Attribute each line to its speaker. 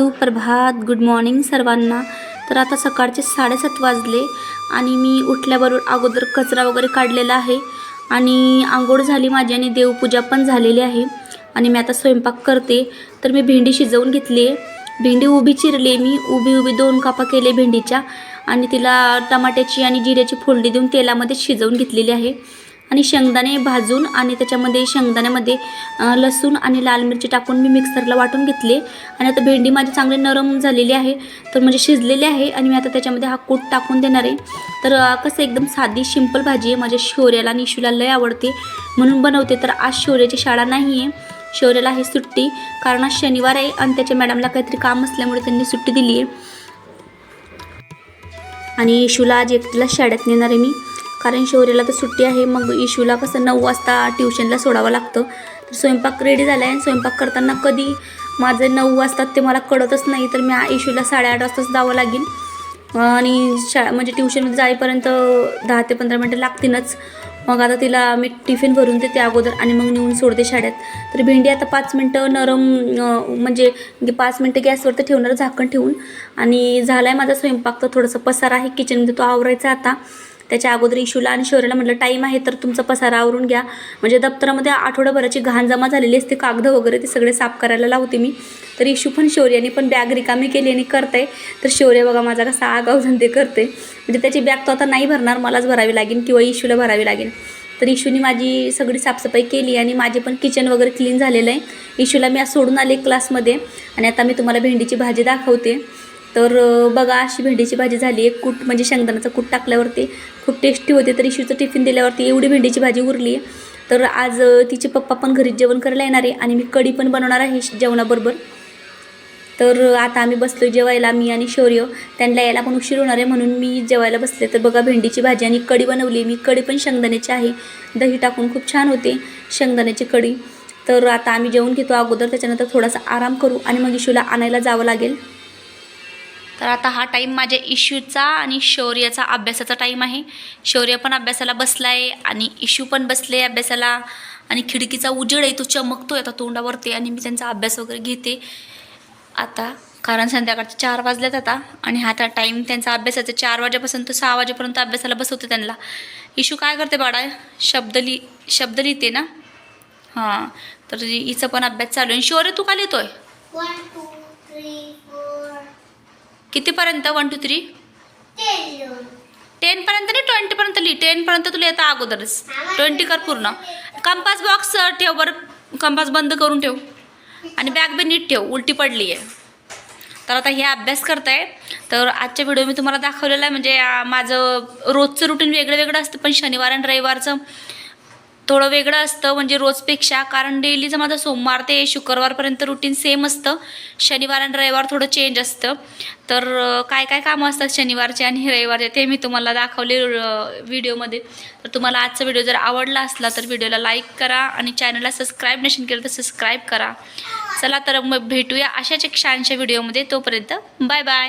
Speaker 1: सुप्रभात. Good morning सर्वांना. तर आता सकाळचे साडेसात वाजले आणि मी उठल्याबरोबर अगोदर कचरा वगैरे काढलेला आहे आणि आंघोळ झाली माझी आणि देवपूजा पण झालेली आहे. आणि मी आता स्वयंपाक करते. तर मी भेंडी शिजवून घेतली आहे. भेंडी उभी चिरली मी. उभी उभी दोन कापा केले भेंडीच्या आणि तिला टमाट्याची आणि जिऱ्याची फोडणी देऊन तेलामध्ये शिजवून घेतलेली आहे. आणि शेंगदाणे भाजून आणि त्याच्यामध्ये शेंगदाण्यामध्ये लसूण आणि लाल मिरची टाकून मी मिक्सरला वाटून घेतले. आणि आता भेंडी माझी चांगली नरम झालेली आहे. तर म्हणजे शिजलेली आहे आणि मी आता त्याच्यामध्ये हा कूट टाकून देणार आहे. तर कसं एकदम साधी सिंपल भाजी आहे. माझ्या शौर्याला आणि इशूला लय आवडते. म्हणून बनवते. तर आज शौर्याची शाळा नाही आहे. शौर्याला आहे सुट्टी. कारण आज शनिवार आहे आणि त्याच्या मॅडमला काहीतरी काम असल्यामुळे त्यांनी सुट्टी दिली आहे. आणि इशूला आज एकटीला शाळेत नेणार आहे मी. कारण शौर्याला तर सुट्टी आहे मग इशूला कसं नऊ वाजता ट्युशनला सोडावं लागतं. तर स्वयंपाक रेडी झाला आहे आणि स्वयंपाक करताना कधी माझं नऊ वाजतात ते मला कळतच नाही तर मी इशूला साडेआठ वाजताच जावं लागेल. आणि शा म्हणजे ट्युशन जाईपर्यंत दहा ते पंधरा मिनटं लागतीलच. मग आता तिला मी टिफिन भरून देते अगोदर आणि मग नेऊन सोडते शाळेत. तर भेंडी आता पाच मिनटं नरम म्हणजे पाच मिनटं गॅसवरती ठेवणार झाकण ठेवून. आणि झाला आहे माझा स्वयंपाक तर थोडंसं पसारा आहे किचनमध्ये तो आवरायचा आता. त्याच्या अगोदर इशूला आणि शौर्यला म्हटलं टाईम आहे तर तुमचा पसारा आवरून घ्या. म्हणजे दप्तरामध्ये आठवड्याभराची घाण जमा झालेली असते कागद वगैरे ते सगळे साफ करायला लावते मी. तर इशू पण शौर्याने पण बॅग रिकामी केली आणि करते तर शौर्य बघा माझा कसा आगाव धंदे करते म्हणजे त्याची बॅग तो आता नाही भरणार मलाच भरावी लागेल किंवा इशूला भरावी लागेल. तर इशूनी माझी सगळी साफसफाई केली आणि माझे पण किचन वगैरे क्लीन झालेलं आहे. इशूला मी आज सोडून आले क्लासमध्ये आणि आता मी तुम्हाला भेंडीची भाजी दाखवते. तर बघा अशी भेंडीची भाजी झाली. एक कूट म्हणजे शेंगदाण्याचं कूट टाकल्यावरती खूप टेस्टी होते. तर इशूचं टिफिन दिल्यावरती एवढी भेंडीची भाजी उरली. तर आज तिचे पप्पा पण घरीच जेवण करायला येणार आहे आणि मी कढी पण बनवणार आहे जेवणाबरोबर. तर आता आम्ही बसलो जेवायला मी आणि शौर्य. त्यांना यायला पण उशीर होणार आहे म्हणून मी जेवायला बसले. तर बघा भेंडीची भाजी आणि कढी बनवली. मी कढी पण शेंगदाण्याची आहे. दही टाकून खूप छान होते शेंगदाण्याची कढी. तर आता आम्ही जेवण घेतो अगोदर. त्याच्यानंतर थोडासा आराम करू आणि मग इशूला आणायला जावं लागेल. तर आता हा टाईम माझ्या इशूचा आणि शौर्याचा अभ्यासाचा टाईम आहे. शौर्य पण अभ्यासाला बसला आहे आणि इश्यू पण बसले अभ्यासाला. आणि खिडकीचा उजेड आहे तो चमकतो आता तोंडावरती आणि मी त्यांचा अभ्यास वगैरे घेते. आता कारण संध्याकाळचे चार वाजल्यात आता आणि हा त्या टाईम त्यांचा अभ्यासाचा चार वाजेपासून तर सहा वाजेपर्यंत अभ्यासाला बसवते त्यांना. इशू काय करते बाळा? शब्द लिहि शब्द लिहिते ना? हां तर हिचं पण अभ्यास चालू आहे. शौर्य तू का लिहितोय? कितीपर्यंत? वन टू थ्री टेनपर्यंत नाही ट्वेंटीपर्यंत लिही. टेनपर्यंत तुला येतं अगोदरच. ट्वेंटी कर पूर्ण. कंपास बॉक्स ठेव बरं. कंपास बंद करून ठेव. आणि बॅग बी नीट ठेव. उलटी पडली आहे. तर आता हे अभ्यास करताय. तर आजच्या व्हिडिओ मी तुम्हाला दाखवलेला आहे. म्हणजे माझं रोजचं रुटीन वेगळं वेगळं असतं. पण शनिवार आणि रविवारचं थोडं वेगळं असतं. म्हणजे रोजपेक्षा कारण डेलीचं माझं सोमवार ते शुक्रवारपर्यंत रुटीन सेम असतं. शनिवार आणि रविवार थोडं चेंज असतं. तर काय काय कामं असतात शनिवारचे आणि रविवारचे ते मी तुम्हाला दाखवले व्हिडिओमध्ये तर तुम्हाला आजचा व्हिडिओ जर आवडला असला तर व्हिडिओला लाईक करा आणि चॅनलला सबस्क्राईब नसेल केलं तर सबस्क्राईब करा. चला तर मग भेटूया अशाच एक छानशा व्हिडिओमध्ये तोपर्यंत बाय बाय